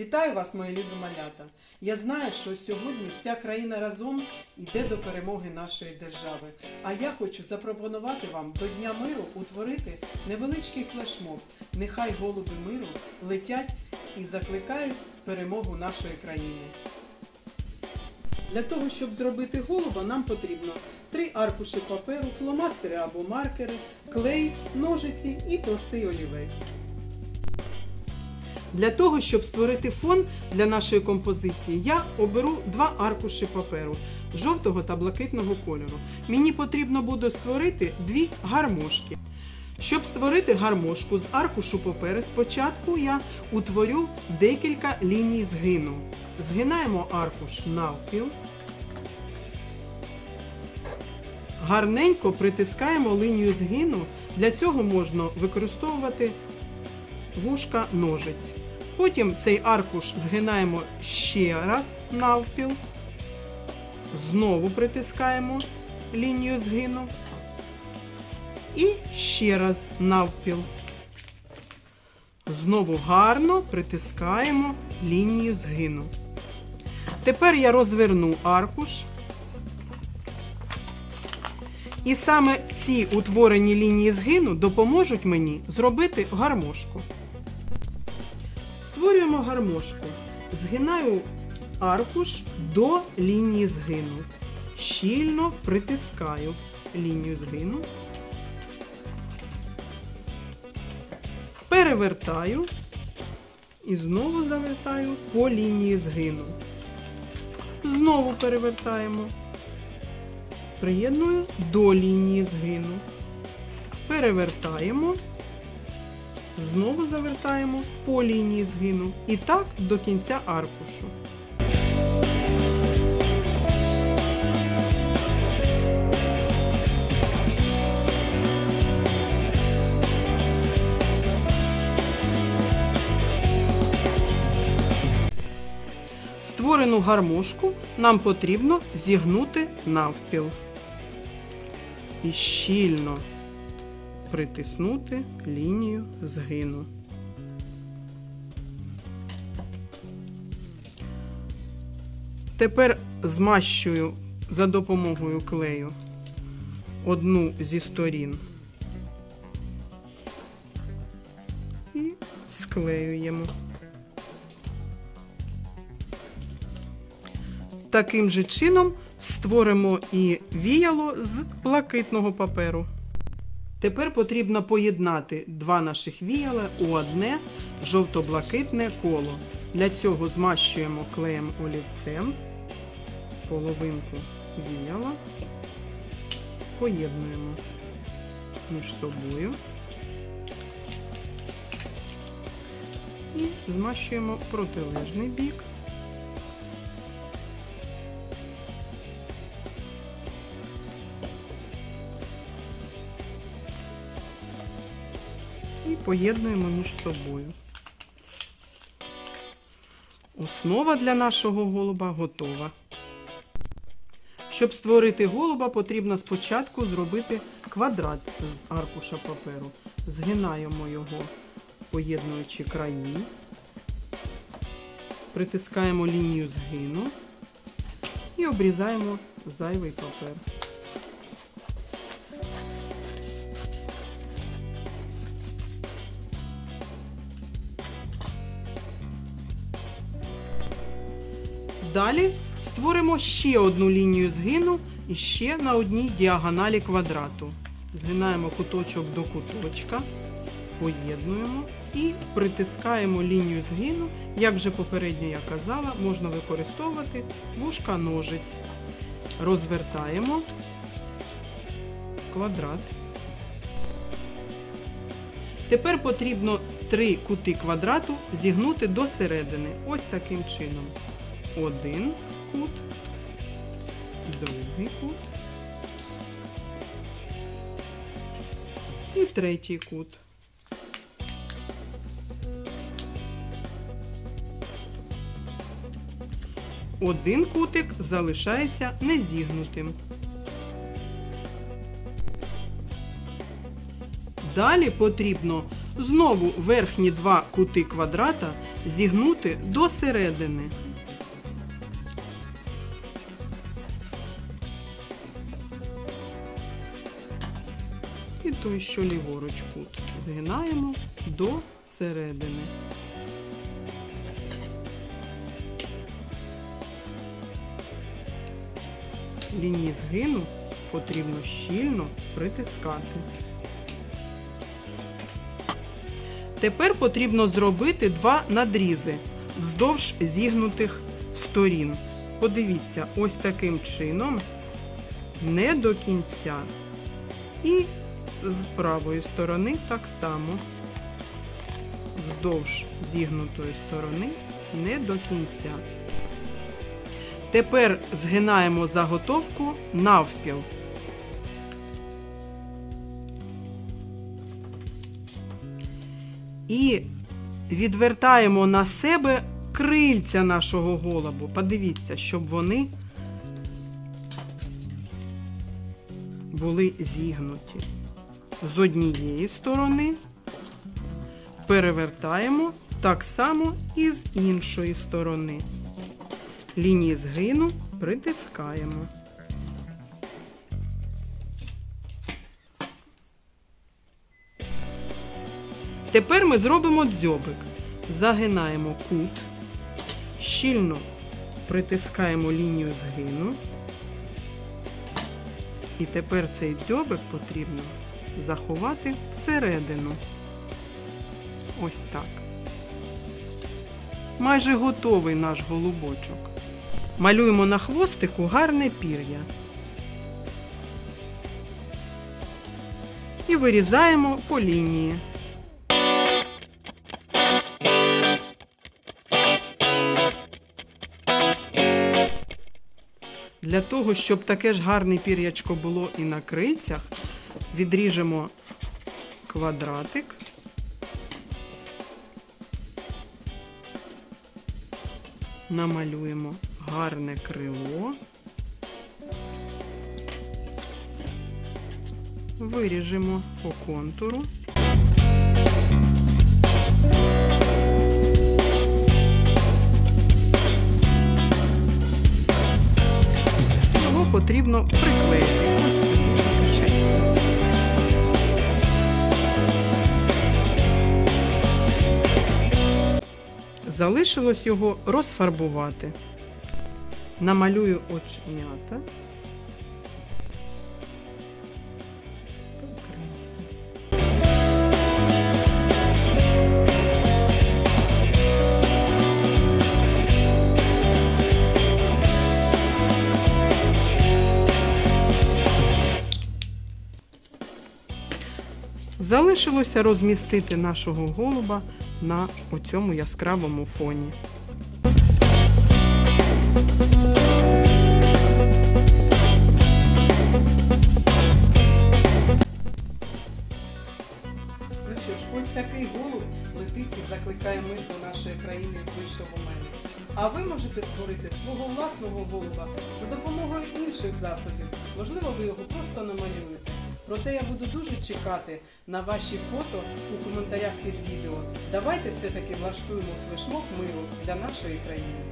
Вітаю вас, мої любі малята! Я знаю, що сьогодні вся країна разом йде до перемоги нашої держави. А я хочу запропонувати вам до Дня миру утворити невеличкий флешмоб. Нехай голуби миру летять і закликають перемогу нашої країни. Для того, щоб зробити голуба, нам потрібно три аркуші паперу, фломастери або маркери, клей, ножиці і товстий олівець. Для того, щоб створити фон для нашої композиції, я оберу два аркуші паперу жовтого та блакитного кольору. Мені потрібно буде створити дві гармошки. Щоб створити гармошку з аркушу паперу, спочатку я утворю декілька ліній згину. Згинаємо аркуш навпіл. Гарненько притискаємо лінію згину. Для цього можна використовувати вушка ножиць. Потім цей аркуш згинаємо ще раз навпіл. Знову притискаємо лінію згину. І ще раз навпіл. Знову гарно притискаємо лінію згину. Тепер я розверну аркуш. І саме ці утворені лінії згину допоможуть мені зробити гармошку. Гармошку. Згинаю аркуш до лінії згину. Щільно притискаю лінію згину. Перевертаю і знову завертаю по лінії згину. Знову перевертаємо. Приєдную до лінії згину. Перевертаємо. Знову завертаємо по лінії згину. І так до кінця аркушу. Створену гармошку нам потрібно зігнути навпіл. І щільно притиснути лінію згину. Тепер змащую за допомогою клею одну зі сторін і склеюємо. Таким же чином створимо і віяло з блакитного паперу. Тепер потрібно поєднати два наших віяла у одне жовто-блакитне коло. Для цього змащуємо клеєм олівцем половинку віяла, поєднуємо між собою і змащуємо протилежний бік. Поєднуємо між собою. Основа для нашого голуба готова. Щоб створити голуба, потрібно спочатку зробити квадрат з аркуша паперу. Згинаємо його, поєднуючи краї, притискаємо лінію згину і обрізаємо зайвий папер. Далі створимо ще одну лінію згину і ще на одній діагоналі квадрату. Згинаємо куточок до куточка, поєднуємо і притискаємо лінію згину. Як вже попередньо я казала, можна використовувати вушка ножиць. Розвертаємо квадрат. Тепер потрібно три кути квадрату зігнути до середини. Ось таким чином один кут, другий кут і третій кут. Один кутик залишається незігнутим. Далі потрібно Знову верхні два кути квадрата зігнути до середини. І що ліворуч кут, згинаємо до середини. Лінії згину потрібно щільно притискати. Тепер потрібно зробити два надрізи вздовж зігнутих сторін. Подивіться, ось таким чином, не до кінця. І з правої сторони так само. Вздовж зігнутої сторони не до кінця. Тепер згинаємо заготовку навпіл. І відвертаємо на себе крильця нашого голубу. Подивіться, щоб вони були зігнуті. З однієї сторони перевертаємо так само і з іншої сторони. Лінії згину притискаємо. Тепер ми зробимо дзьобик. Загинаємо кут, щільно притискаємо лінію згину. І тепер цей дзьобик потрібно заховати всередину. Ось так. Майже готовий наш голубочок. Малюємо на хвостику гарне пір'я. І вирізаємо по лінії. Для того, щоб таке ж гарне пір'ячко було і на крильцях, відріжемо квадратик. Намалюємо гарне крило. Виріжемо по контуру. Його потрібно приклеїти. Залишилось його розфарбувати. Намалюю оченята. Залишилося розмістити нашого голуба на оцьому яскравому фоні. Ну що ж, ось такий голуб летить і закликає мир до нашої країни у мене. А ви можете створити свого власного голуба за допомогою інших засобів. Можливо, ви його просто намалюєте. Проте я буду дуже чекати на ваші фото у коментарях під відео. Давайте все-таки влаштуємо флешмоб миру для нашої країни.